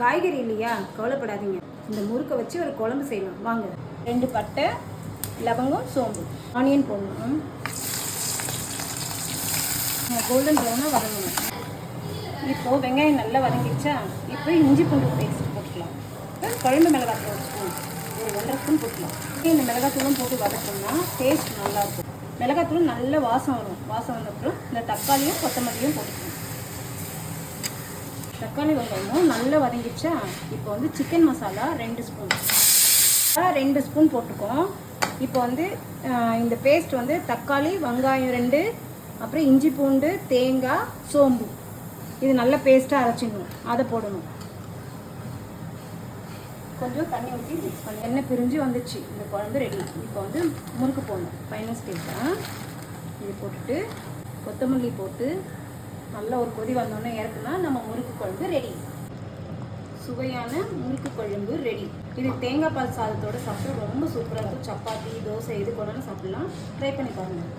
காய்கறி இல்லையா? கவலைப்படாதீங்க. இந்த முறுக்கை வச்சு ஒரு குழம்பு செய்யலாம். வாங்க. ரெண்டு பட்டை லவங்கம் சோம்பு. ஆனியன் போடணும். கோல்டன் ப்ரௌனாக வதங்கணும். இப்போது வெங்காயம் நல்லா வதங்கிடுச்சா? இப்போ இஞ்சி பூண்டு பேஸ்ட் போட்டுக்கலாம். இப்போ குழம்பு மிளகாத்தூள் ஒரு ஸ்பூன் ஒரு ஒன்றரை ஸ்பூன் போட்டுக்கலாம். இந்த மிளகாத்தூளும் போட்டு வதக்கணும்னா டேஸ்ட் நல்லாயிருக்கும் மிளகாத்தூள் நல்ல வாசம் வரும். வாசம் வந்த அப்புறம் இந்த தக்காளியும் கொத்தமல்லியும் போட்டுக்கணும் தக்காளி வெங்காயமும் நல்லா வதங்கிடுச்சா? இப்போ வந்து சிக்கன் மசாலா ரெண்டு ஸ்பூன் ரெண்டு ஸ்பூன் போட்டிருக்கோம் இப்போ வந்து இந்த பேஸ்ட் வந்து தக்காளி வெங்காயம் ரெண்டு அப்புறம் இஞ்சி பூண்டு தேங்காய் சோம்பு. இது நல்ல பேஸ்ட்டாக அரைச்சிடணும். அதை போடணும். கொஞ்சம் தண்ணி ஊற்றி மிக்ஸ் பண்ணி எண்ணெய் பிரிஞ்சு வந்துச்சு. இந்த குழம்பு ரெடி இப்போ வந்து முறுக்கு போடணும். ஃபைனல் ஸ்டேஜ் தான் இது போட்டுட்டு கொத்தமல்லி போட்டு நல்ல ஒரு கொதி வந்தோடனே இறக்குனா நம்ம முறுக்கு குழம்பு ரெடி சுவையான முறுக்கு குழம்பு ரெடி இது தேங்காய் பால் சாதத்தோட சாப்பிட்டு ரொம்ப சூப்பராக இருக்கும். சப்பாத்தி தோசை எது கொண்டாலும் சாப்பிடலாம். ட்ரை பண்ணி பாருங்கள்